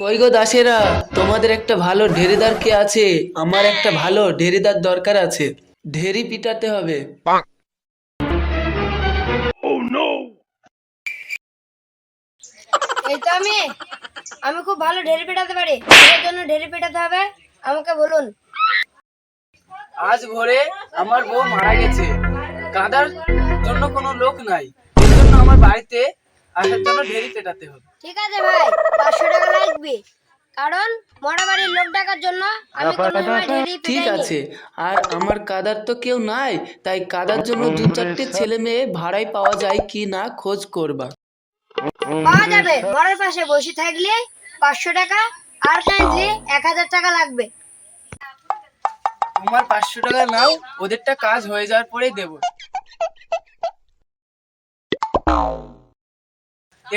কই গো দাসেরা তোমাদের একটা ভালো ঢেরিদার কে আছে? আমার একটা ভালো ঢেরিদার দরকার আছে। ঢেরি পিটাতে হবে। এই তো আমি। আমি খুব ভালো ঢেলে পেটাতে পারি। এর জন্য ঢেলে পেটাতে হবে। আমাকে বলুন। আজ ভোরে আমার বউ মারা গেছে। কাঁদার জন্য কোনো লোক নাই। এই জন্য আমার বাড়িতে আসার জন্য পেটাতে হবে। ঠিক আছে ভাই পাঁচশো টাকা লাগবে। কারণ মরা বাড়ির লোক ডাকার জন্য আমি কোনো সময় ঢেলে ঠিক আছে আর আমার কাদার তো কেউ নাই তাই কাদার জন্য দু চারটে ছেলে মেয়ে ভাড়ায় পাওয়া যায় কি না খোঁজ করবা। পাওয়া যাবে মরার পাশে বসে থাকলে পাঁচশো টাকা আর এক হাজার টাকা লাগবে। তোমার পাঁচশো টাকা নাও ওদেরটা কাজ হয়ে যাওয়ার পরেই দেবো।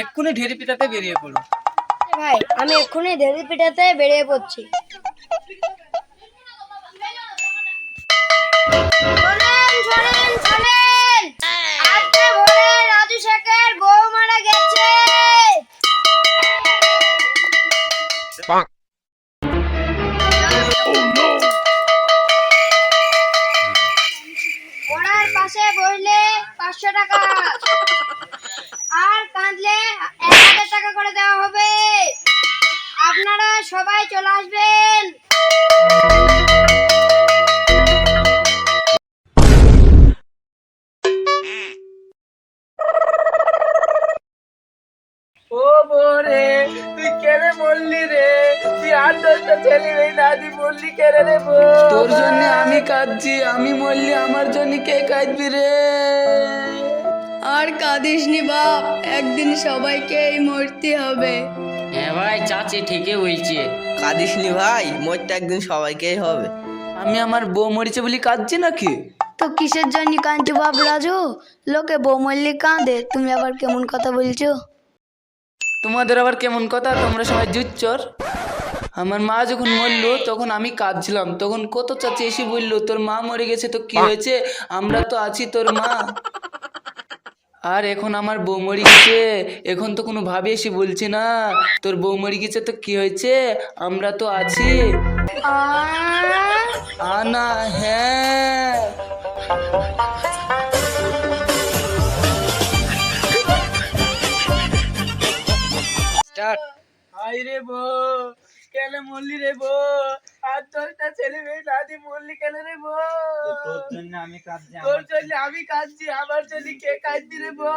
এক্ষুনি ঢেরি পিটাতে বেরিয়ে পড়ো। ভাই আমি এক্ষুনি ঢেলে পেটাতে বেরিয়ে পড়ছি। পাশে বসলে পাঁচশো টাকা আর কাঁদলে এক হাজার টাকা করে দেওয়া হবে আপনারা সবাই চলে আসবেন। ও বোরে তুই কেনে বললি রে? তুই আর দশটা ছেলে মেয়ে দাদি বললি কেনে রে তোর জন্য আমি কাঁদছি আমি মরলি আমার জন্য কে কাঁদবি রে? আর কাঁদিস নি বাপ একদিন সবাইকেই মরতে হবে। হ্যাঁ ভাই চাচি ঠিকই বলছে। কাঁদিসনি ভাই মোটটা একদিন সবাইকেই হবে। আমি আমার বউ মরেছে বলে কাঁদছি নাকি? তো কিসের জন্য কাঁদছো বাপ রাজু? লোকে বউ মরলে কাঁদে তুমি আবার কেমন কথা বলছো? তোমাদের আবার কেমন কথা? তোমরা সবাই জুচ্চর। আমার মা যখন মরলো তখন আমি কাঁদছিলাম। তখন কত চাচি এসে বলল তোর মা মরে গেছে তো কি হয়েছে? আমরা তো আছি তোর মা। আর এখন আমার বউ মরে গেছে। এখন তো কোনো ভাবে এসে বলছে না। তোর বউ মরে গেছে তো কি হয়েছে? আমরা তো আছি। আনা হ্যাঁ। হাই রে বো কেন মরলি রে বো আর দশটা ছেলে মেয়ে দাদি মরলি কেন রে বো তোর জন্য আমি কাঁদছি তোর জন্য আমি কাঁদছি আমার জন্য কে কাঁদছি রে বো